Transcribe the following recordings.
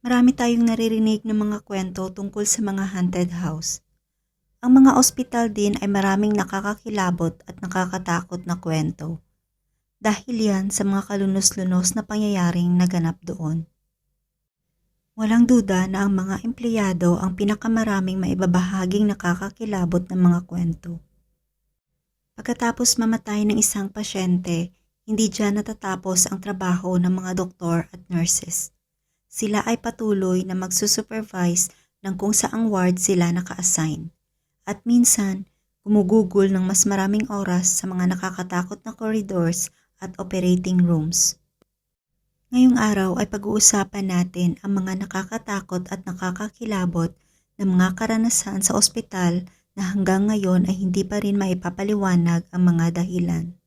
Marami tayong naririnig ng mga kwento tungkol sa mga haunted house. Ang mga ospital din ay maraming nakakakilabot at nakakatakot na kwento. Dahil yan sa mga kalunos-lunos na pangyayaring naganap doon. Walang duda na ang mga empleyado ang pinakamaraming maibabahaging nakakakilabot ng mga kwento. Pagkatapos mamatay ng isang pasyente, hindi dyan natatapos ang trabaho ng mga doktor at nurses. Sila ay patuloy na magsusupervise ng kung saang ward sila naka-assign. At minsan, gumugugol ng mas maraming oras sa mga nakakatakot na corridors at operating rooms. Ngayong araw ay pag-uusapan natin ang mga nakakatakot at nakakakilabot na mga karanasan sa ospital na hanggang ngayon ay hindi pa rin maipapaliwanag ang mga dahilan.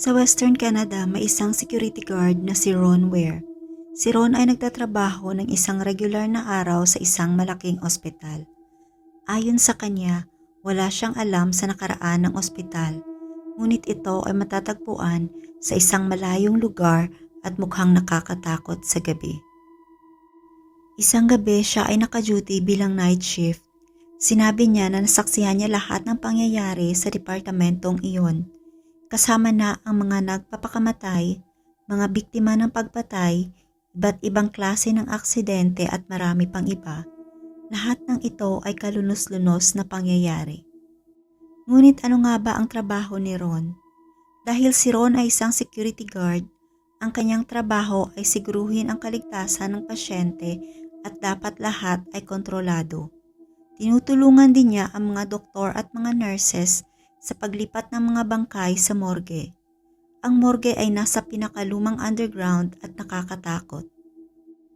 Sa Western Canada, may isang security guard na si Ron Ware. Si Ron ay nagtatrabaho ng isang regular na araw sa isang malaking ospital. Ayon sa kanya, wala siyang alam sa nakaraan ng ospital, ngunit ito ay matatagpuan sa isang malayong lugar at mukhang nakakatakot sa gabi. Isang gabi siya ay naka-duty bilang night shift. Sinabi niya na nasaksihan niya lahat ng pangyayari sa departamentong iyon kasama na ang mga nagpapakamatay, mga biktima ng pagpatay, iba't ibang klase ng aksidente at marami pang iba. Lahat ng ito ay kalunos-lunos na pangyayari. Ngunit ano nga ba ang trabaho ni Ron? Dahil si Ron ay isang security guard, ang kanyang trabaho ay siguruhin ang kaligtasan ng pasyente at dapat lahat ay kontrolado. Tinutulungan din niya ang mga doktor at mga nurses sa paglipat ng mga bangkay sa morgue. Ang morgue ay nasa pinakalumang underground at nakakatakot.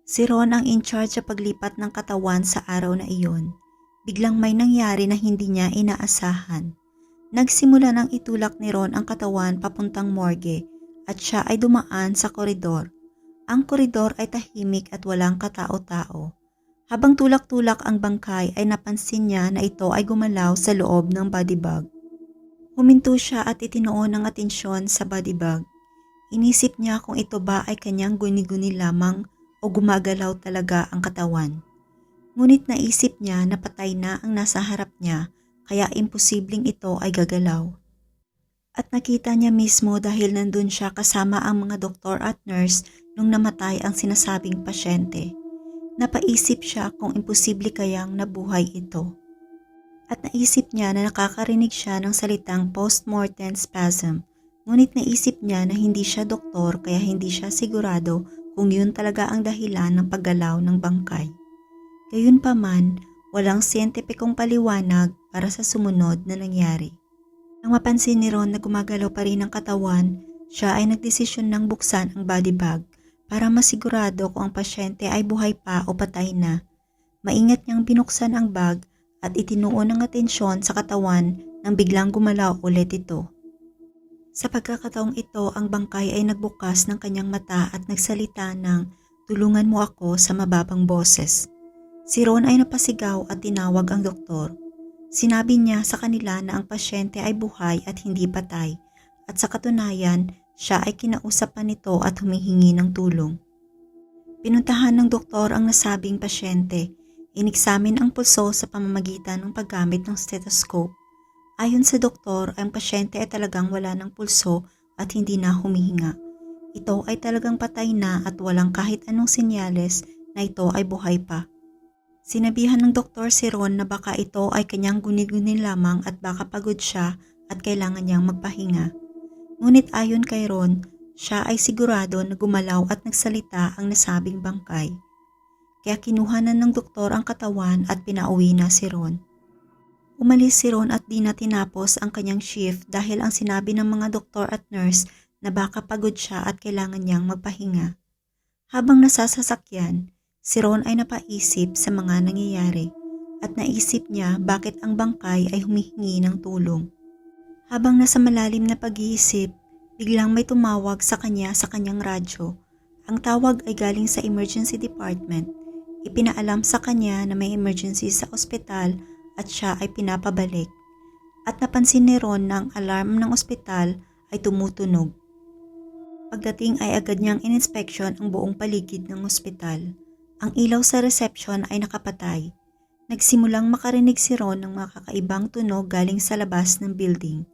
Si Ron ang in charge sa paglipat ng katawan sa araw na iyon. Biglang may nangyari na hindi niya inaasahan. Nagsimula nang itulak ni Ron ang katawan papuntang morgue at siya ay dumaan sa koridor. Ang koridor ay tahimik at walang katao-tao. Habang tulak-tulak ang bangkay ay napansin niya na ito ay gumalaw sa loob ng body bag. Huminto siya at itinoon ng atensyon sa body bag. Inisip niya kung ito ba ay kanyang guni-guni lamang o gumagalaw talaga ang katawan. Ngunit naisip niya na patay na ang nasa harap niya kaya imposibleng ito ay gagalaw. At nakita niya mismo dahil nandun siya kasama ang mga doktor at nurse nung namatay ang sinasabing pasyente. Napaisip siya kung imposible kayang nabuhay ito at naisip niya na nakakarinig siya ng salitang post-mortem spasm. Ngunit naisip niya na hindi siya doktor kaya hindi siya sigurado kung yun talaga ang dahilan ng paggalaw ng bangkay. Gayunpaman, walang siyentipikong paliwanag para sa sumunod na nangyari. Nang mapansin ni Ron na gumagalaw pa rin ang katawan, siya ay nagdesisyon ng buksan ang body bag para masigurado kung ang pasyente ay buhay pa o patay na. Maingat niyang binuksan ang bag at itinuon ng atensyon sa katawan nang biglang gumalaw ulit ito. Sa pagkakataong ito, ang bangkay ay nagbukas ng kanyang mata at nagsalita ng tulungan mo ako sa mababang boses. Si Ron ay napasigaw at tinawag ang doktor. Sinabi niya sa kanila na ang pasyente ay buhay at hindi patay at sa katunayan, siya ay kinausap pa nito at humihingi ng tulong. Pinuntahan ng doktor ang nasabing pasyente Ineksamin ang pulso sa pamamagitan ng paggamit ng stethoscope. Ayon sa doktor, ang pasyente ay talagang wala ng pulso at hindi na humihinga. Ito ay talagang patay na at walang kahit anong senyales na ito ay buhay pa. Sinabihan ng doktor si Ron na baka ito ay kanyang guni-guni lamang at baka pagod siya at kailangan niyang magpahinga. Ngunit ayon kay Ron, siya ay sigurado na gumalaw at nagsalita ang nasabing bangkay kaya kinuhanan ng doktor ang katawan at pinauwi na si Ron. Umalis si Ron at di na tinapos ang kanyang shift dahil ang sinabi ng mga doktor at nurse na baka pagod siya at kailangan niyang magpahinga. Habang nasasasakyan, si Ron ay napaisip sa mga nangyayari at naisip niya bakit ang bangkay ay humihingi ng tulong. Habang nasa malalim na pag-iisip, biglang may tumawag sa kanya sa kanyang radyo. Ang tawag ay galing sa emergency department Ipinaalam sa kanya na may emergency sa ospital at siya ay pinapabalik. at napansin ni Ron na ang alarm ng ospital ay tumutunog. Pagdating ay agad niyang ininspeksyon ang buong paligid ng ospital. Ang ilaw sa reception ay nakapatay. Nagsimulang makarinig si Ron ng mga kakaibang tunog galing sa labas ng building.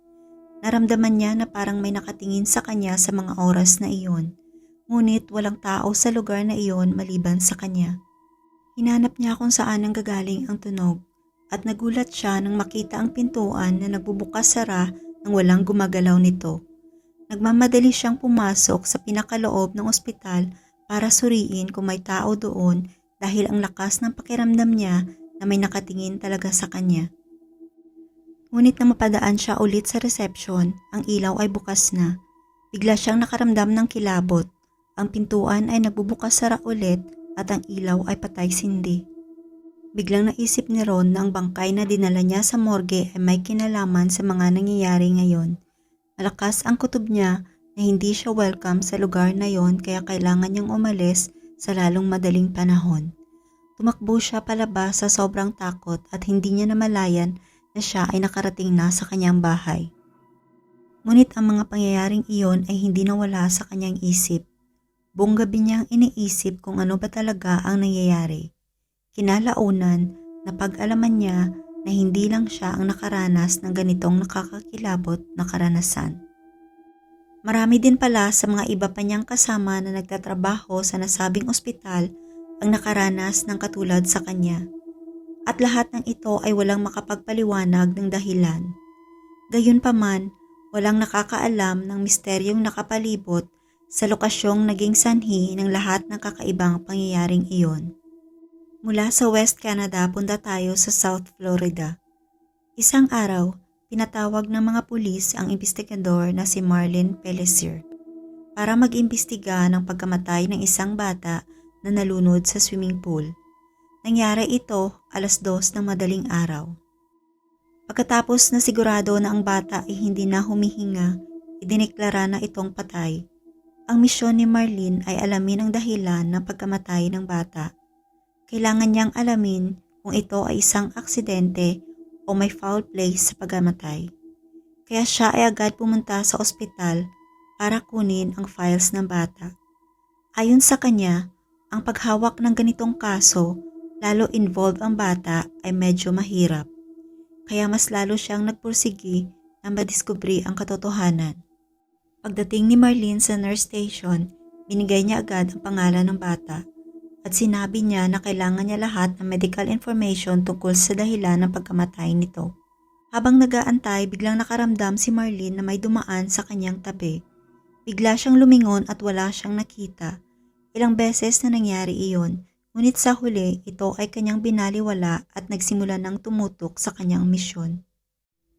Naramdaman niya na parang may nakatingin sa kanya sa mga oras na iyon. Ngunit walang tao sa lugar na iyon maliban sa kanya. Hinanap niya kung saan ang gagaling ang tunog at nagulat siya nang makita ang pintuan na nagbubukas sara nang walang gumagalaw nito. Nagmamadali siyang pumasok sa pinakaloob ng ospital para suriin kung may tao doon dahil ang lakas ng pakiramdam niya na may nakatingin talaga sa kanya. Ngunit na mapadaan siya ulit sa reception, ang ilaw ay bukas na. Bigla siyang nakaramdam ng kilabot. Ang pintuan ay nagbubukas sara ulit at ang ilaw ay patay sindi. Biglang naisip ni Ron na ang bangkay na dinala niya sa morgue ay may kinalaman sa mga nangyayari ngayon. Malakas ang kutob niya na hindi siya welcome sa lugar na yon kaya kailangan niyang umalis sa lalong madaling panahon. Tumakbo siya palabas sa sobrang takot at hindi niya namalayan na siya ay nakarating na sa kanyang bahay. Ngunit ang mga pangyayaring iyon ay hindi nawala sa kanyang isip. Buong gabi niyang iniisip kung ano ba talaga ang nangyayari. Kinalaunan, napag-alaman niya na hindi lang siya ang nakaranas ng ganitong nakakakilabot na karanasan. Marami din pala sa mga iba pa niyang kasama na nagtatrabaho sa nasabing ospital ang nakaranas ng katulad sa kanya. At lahat ng ito ay walang makapagpaliwanag ng dahilan. Gayunpaman, walang nakakaalam ng misteryong nakapalibot sa lokasyong naging sanhi ng lahat ng kakaibang pangyayaring iyon. Mula sa West Canada punta tayo sa South Florida. Isang araw, pinatawag ng mga pulis ang investigador na si Marlene Pellesier para mag-imbestiga ng pagkamatay ng isang bata na nalunod sa swimming pool. Nangyari ito alas dos ng madaling araw. Pagkatapos na sigurado na ang bata ay hindi na humihinga, idineklara na itong patay. Ang misyon ni Marlene ay alamin ang dahilan ng pagkamatay ng bata. Kailangan niyang alamin kung ito ay isang aksidente o may foul play sa pagkamatay. Kaya siya ay agad pumunta sa ospital para kunin ang files ng bata. Ayon sa kanya, ang paghawak ng ganitong kaso, lalo involved ang bata, ay medyo mahirap. Kaya mas lalo siyang nagpursigi na madiskubri ang katotohanan. Pagdating ni Marlene sa nurse station, binigay niya agad ang pangalan ng bata at sinabi niya na kailangan niya lahat ng medical information tungkol sa dahilan ng pagkamatay nito. Habang nagaantay, biglang nakaramdam si Marlene na may dumaan sa kanyang tabi. Bigla siyang lumingon at wala siyang nakita. Ilang beses na nangyari iyon, ngunit sa huli ito ay kanyang binaliwala at nagsimula ng tumutok sa kanyang misyon.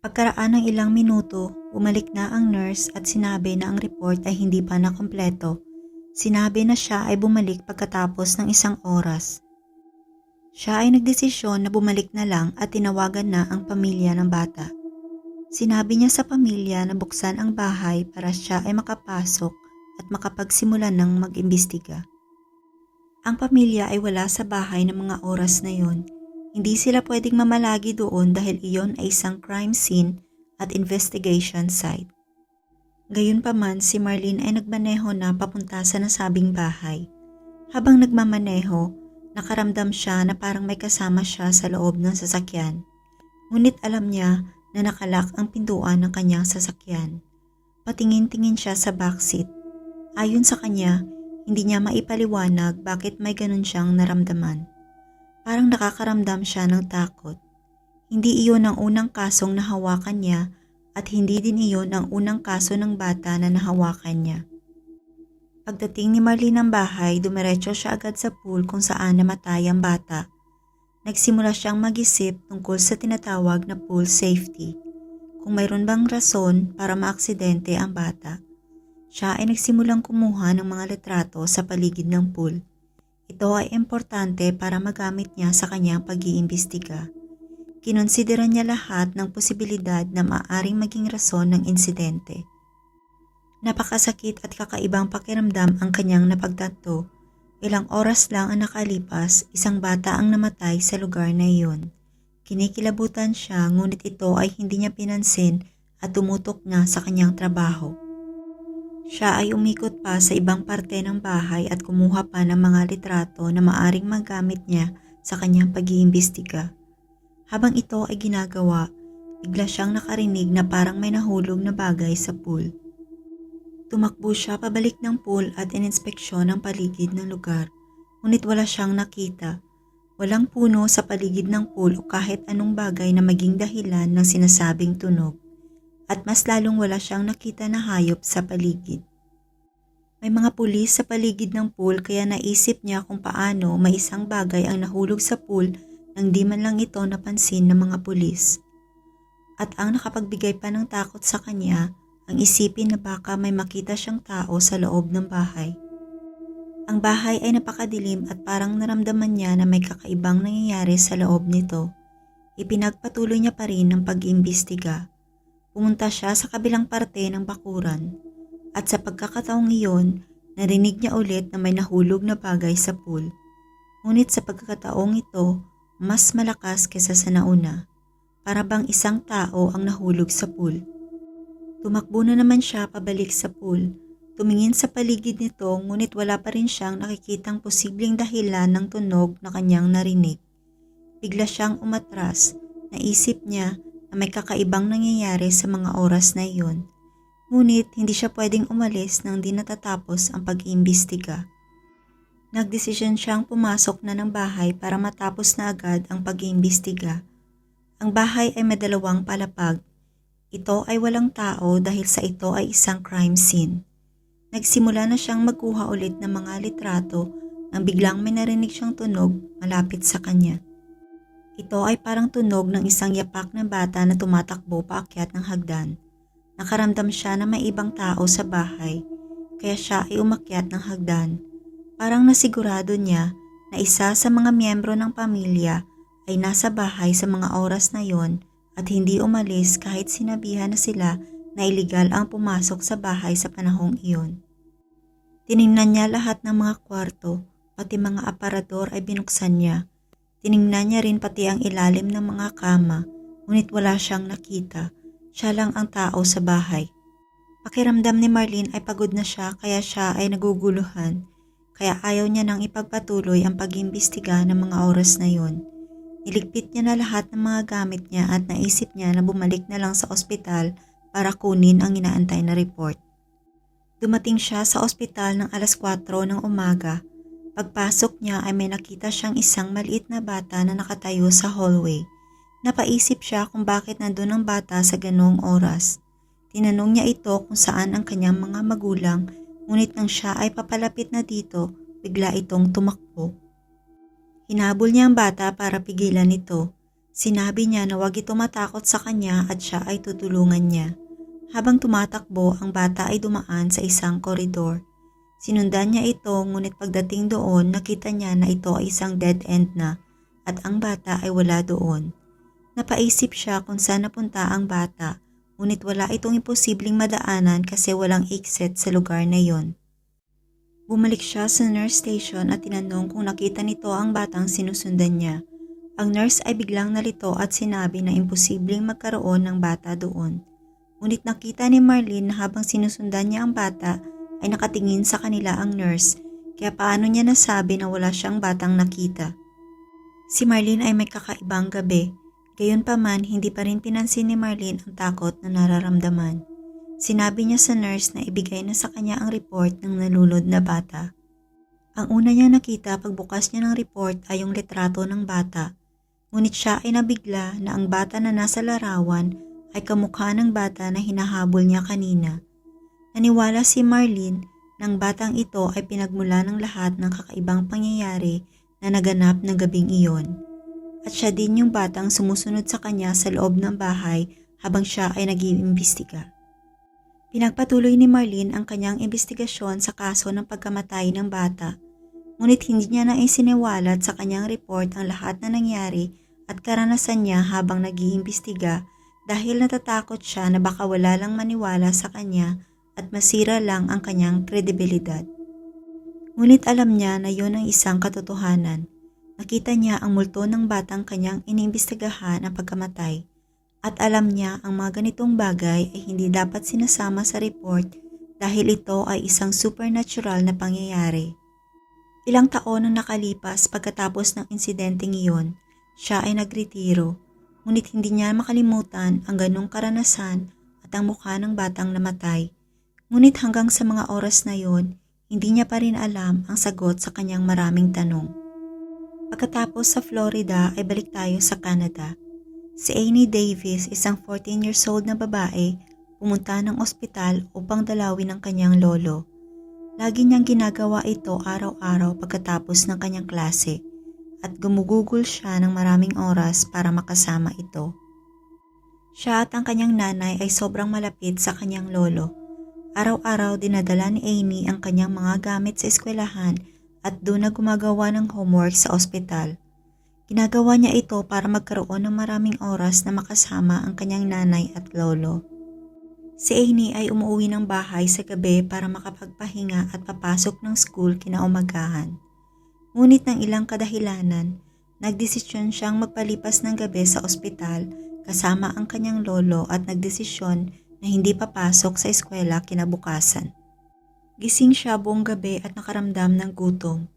Pagkaraan ng ilang minuto, bumalik na ang nurse at sinabi na ang report ay hindi pa nakompleto Sinabi na siya ay bumalik pagkatapos ng isang oras. Siya ay nagdesisyon na bumalik na lang at tinawagan na ang pamilya ng bata. Sinabi niya sa pamilya na buksan ang bahay para siya ay makapasok at makapagsimula ng mag-imbestiga. Ang pamilya ay wala sa bahay ng mga oras na yon. Hindi sila pwedeng mamalagi doon dahil iyon ay isang crime scene at investigation site. Gayunpaman si Marlene ay nagmaneho na papunta sa nasabing bahay. Habang nagmamaneho, nakaramdam siya na parang may kasama siya sa loob ng sasakyan. Ngunit alam niya na nakalak ang pintuan ng kanyang sasakyan. Patingin-tingin siya sa backseat. Ayon sa kanya, hindi niya maipaliwanag bakit may ganun siyang naramdaman. Parang nakakaramdam siya ng takot. Hindi iyon ang unang kasong nahawakan niya at hindi din iyon ang unang kaso ng bata na nahawakan niya. Pagdating ni Marlene ng bahay, dumiretso siya agad sa pool kung saan namatay ang bata. Nagsimula siyang mag-isip tungkol sa tinatawag na pool safety. Kung mayroon bang rason para maaksidente ang bata. Siya ay nagsimulang kumuha ng mga litrato sa paligid ng pool. Ito ay importante para magamit niya sa kanyang pag-iimbestiga. Kinonsidera niya lahat ng posibilidad na maaring maging rason ng insidente. Napakasakit at kakaibang pakiramdam ang kanyang napagtanto. Ilang oras lang ang nakalipas, isang bata ang namatay sa lugar na iyon. Kinikilabutan siya ngunit ito ay hindi niya pinansin at tumutok na sa kanyang trabaho. Siya ay umikot pa sa ibang parte ng bahay at kumuha pa ng mga litrato na maaring magamit niya sa kanyang pag-iimbestiga. Habang ito ay ginagawa, bigla siyang nakarinig na parang may nahulog na bagay sa pool. Tumakbo siya pabalik ng pool at ininspeksyon ang paligid ng lugar, ngunit wala siyang nakita. Walang puno sa paligid ng pool o kahit anong bagay na maging dahilan ng sinasabing tunog at mas lalong wala siyang nakita na hayop sa paligid. May mga pulis sa paligid ng pool kaya naisip niya kung paano may isang bagay ang nahulog sa pool nang di man lang ito napansin ng mga pulis. At ang nakapagbigay pa ng takot sa kanya, ang isipin na baka may makita siyang tao sa loob ng bahay. Ang bahay ay napakadilim at parang naramdaman niya na may kakaibang nangyayari sa loob nito. Ipinagpatuloy niya pa rin ang pag-imbestiga. Pumunta siya sa kabilang parte ng bakuran at sa pagkakataong iyon, narinig niya ulit na may nahulog na bagay sa pool. Ngunit sa pagkakataong ito, mas malakas kesa sa nauna. Para bang isang tao ang nahulog sa pool. Tumakbo na naman siya pabalik sa pool. Tumingin sa paligid nito ngunit wala pa rin siyang nakikitang posibleng dahilan ng tunog na kanyang narinig. Bigla siyang umatras. Naisip niya na may kakaibang nangyayari sa mga oras na iyon. Ngunit hindi siya pwedeng umalis nang di natatapos ang pag-iimbestiga. Nagdesisyon siyang pumasok na ng bahay para matapos na agad ang pag-iimbestiga. Ang bahay ay may dalawang palapag. Ito ay walang tao dahil sa ito ay isang crime scene. Nagsimula na siyang magkuha ulit ng mga litrato nang biglang may narinig siyang tunog malapit sa kanya. Ito ay parang tunog ng isang yapak na bata na tumatakbo paakyat ng hagdan. Nakaramdam siya na may ibang tao sa bahay, kaya siya ay umakyat ng hagdan. Parang nasigurado niya na isa sa mga miyembro ng pamilya ay nasa bahay sa mga oras na yon at hindi umalis kahit sinabihan na sila na iligal ang pumasok sa bahay sa panahong iyon. Tiningnan niya lahat ng mga kwarto, pati mga aparador ay binuksan niya. Tiningnan niya rin pati ang ilalim ng mga kama, ngunit wala siyang nakita. Siya lang ang tao sa bahay. Pakiramdam ni Marlene ay pagod na siya kaya siya ay naguguluhan kaya ayaw niya nang ipagpatuloy ang pag-imbestiga ng mga oras na yon. Niligpit niya na lahat ng mga gamit niya at naisip niya na bumalik na lang sa ospital para kunin ang inaantay na report. Dumating siya sa ospital ng alas 4 ng umaga. Pagpasok niya ay may nakita siyang isang maliit na bata na nakatayo sa hallway. Napaisip siya kung bakit nandun ang bata sa ganoong oras. Tinanong niya ito kung saan ang kanyang mga magulang ngunit nang siya ay papalapit na dito, bigla itong tumakbo. Hinabol niya ang bata para pigilan ito. Sinabi niya na wag ito matakot sa kanya at siya ay tutulungan niya. Habang tumatakbo, ang bata ay dumaan sa isang koridor. Sinundan niya ito ngunit pagdating doon nakita niya na ito ay isang dead end na at ang bata ay wala doon. Napaisip siya kung saan napunta ang bata ngunit wala itong imposibleng madaanan kasi walang exit sa lugar na yon. Bumalik siya sa nurse station at tinanong kung nakita nito ang batang sinusundan niya. Ang nurse ay biglang nalito at sinabi na imposibleng magkaroon ng bata doon. Ngunit nakita ni Marlene na habang sinusundan niya ang bata ay nakatingin sa kanila ang nurse kaya paano niya nasabi na wala siyang batang nakita. Si Marlene ay may kakaibang gabi Gayunpaman, hindi pa rin pinansin ni Marlene ang takot na nararamdaman. Sinabi niya sa nurse na ibigay na sa kanya ang report ng nalulod na bata. Ang una niya nakita pagbukas niya ng report ay yung litrato ng bata. Ngunit siya ay nabigla na ang bata na nasa larawan ay kamukha ng bata na hinahabol niya kanina. Naniwala si Marlene na ang batang ito ay pinagmula ng lahat ng kakaibang pangyayari na naganap ng gabing iyon at siya din yung batang sumusunod sa kanya sa loob ng bahay habang siya ay nag-iimbestiga. Pinagpatuloy ni Marlene ang kanyang investigasyon sa kaso ng pagkamatay ng bata, ngunit hindi niya na isiniwalat sa kanyang report ang lahat na nangyari at karanasan niya habang nag-iimbestiga dahil natatakot siya na baka wala lang maniwala sa kanya at masira lang ang kanyang kredibilidad. Ngunit alam niya na yun ang isang katotohanan Nakita niya ang multo ng batang kanyang iniimbestigahan ang pagkamatay at alam niya ang mga ganitong bagay ay hindi dapat sinasama sa report dahil ito ay isang supernatural na pangyayari. Ilang taon ang nakalipas pagkatapos ng insidenteng iyon, siya ay nagretiro, ngunit hindi niya makalimutan ang ganong karanasan at ang mukha ng batang namatay. Ngunit hanggang sa mga oras na yon, hindi niya pa rin alam ang sagot sa kanyang maraming tanong. Pagkatapos sa Florida ay balik tayo sa Canada. Si Annie Davis, isang 14 years old na babae, pumunta ng ospital upang dalawin ang kanyang lolo. Lagi niyang ginagawa ito araw-araw pagkatapos ng kanyang klase at gumugugol siya ng maraming oras para makasama ito. Siya at ang kanyang nanay ay sobrang malapit sa kanyang lolo. Araw-araw dinadala ni Amy ang kanyang mga gamit sa eskwelahan at doon na gumagawa ng homework sa ospital. Ginagawa niya ito para magkaroon ng maraming oras na makasama ang kanyang nanay at lolo. Si Amy ay umuwi ng bahay sa gabi para makapagpahinga at papasok ng school kinaumagahan. Ngunit ng ilang kadahilanan, nagdesisyon siyang magpalipas ng gabi sa ospital kasama ang kanyang lolo at nagdesisyon na hindi papasok sa eskwela kinabukasan. Gising siya buong gabi at nakaramdam ng gutom.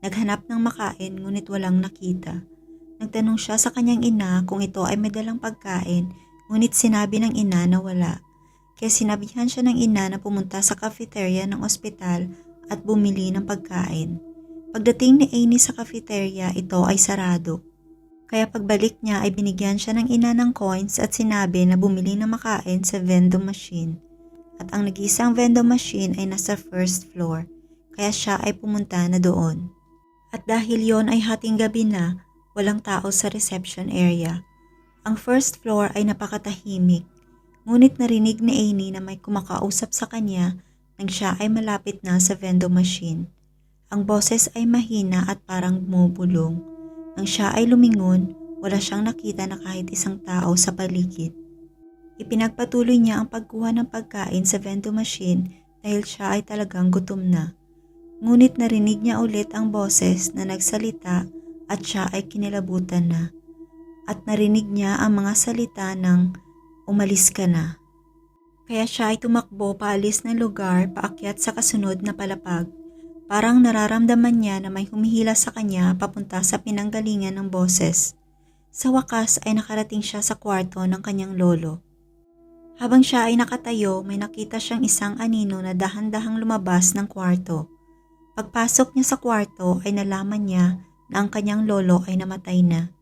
Naghanap ng makain ngunit walang nakita. Nagtanong siya sa kanyang ina kung ito ay may dalang pagkain ngunit sinabi ng ina na wala. Kaya sinabihan siya ng ina na pumunta sa cafeteria ng ospital at bumili ng pagkain. Pagdating ni Amy sa cafeteria, ito ay sarado. Kaya pagbalik niya ay binigyan siya ng ina ng coins at sinabi na bumili ng makain sa vending machine. At ang nag-iisang vending machine ay nasa first floor, kaya siya ay pumunta na doon. At dahil yon ay hating gabi na, walang tao sa reception area. Ang first floor ay napakatahimik, ngunit narinig ni Amy na may kumakausap sa kanya nang siya ay malapit na sa vending machine. Ang boses ay mahina at parang bumubulong. Nang siya ay lumingon, wala siyang nakita na kahit isang tao sa paligid. Ipinagpatuloy niya ang pagkuha ng pagkain sa vending machine dahil siya ay talagang gutom na. Ngunit narinig niya ulit ang boses na nagsalita at siya ay kinilabutan na. At narinig niya ang mga salita ng umalis ka na. Kaya siya ay tumakbo paalis ng lugar paakyat sa kasunod na palapag. Parang nararamdaman niya na may humihila sa kanya papunta sa pinanggalingan ng boses. Sa wakas ay nakarating siya sa kwarto ng kanyang lolo. Habang siya ay nakatayo, may nakita siyang isang anino na dahan-dahang lumabas ng kwarto. Pagpasok niya sa kwarto ay nalaman niya na ang kanyang lolo ay namatay na.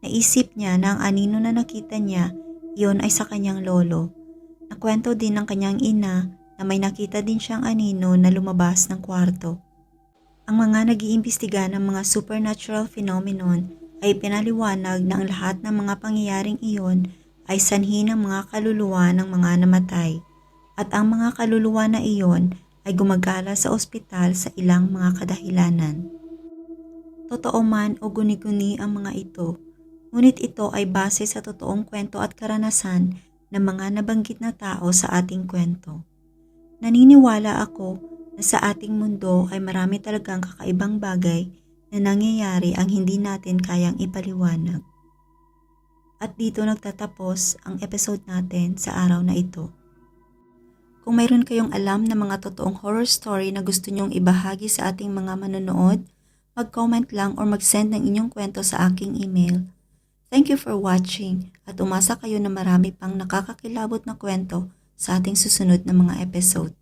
Naisip niya na ang anino na nakita niya, iyon ay sa kanyang lolo. Nakwento din ng kanyang ina na may nakita din siyang anino na lumabas ng kwarto. Ang mga nag-iimbestiga ng mga supernatural phenomenon ay pinaliwanag na ang lahat ng mga pangyayaring iyon ay sanhi ng mga kaluluwa ng mga namatay at ang mga kaluluwa na iyon ay gumagala sa ospital sa ilang mga kadahilanan. Totoo man o guni-guni ang mga ito, ngunit ito ay base sa totoong kwento at karanasan ng mga nabanggit na tao sa ating kwento. Naniniwala ako na sa ating mundo ay marami talagang kakaibang bagay na nangyayari ang hindi natin kayang ipaliwanag. At dito nagtatapos ang episode natin sa araw na ito. Kung mayroon kayong alam na mga totoong horror story na gusto nyong ibahagi sa ating mga manonood, mag-comment lang or mag-send ng inyong kwento sa aking email. Thank you for watching at umasa kayo na marami pang nakakakilabot na kwento sa ating susunod na mga episode.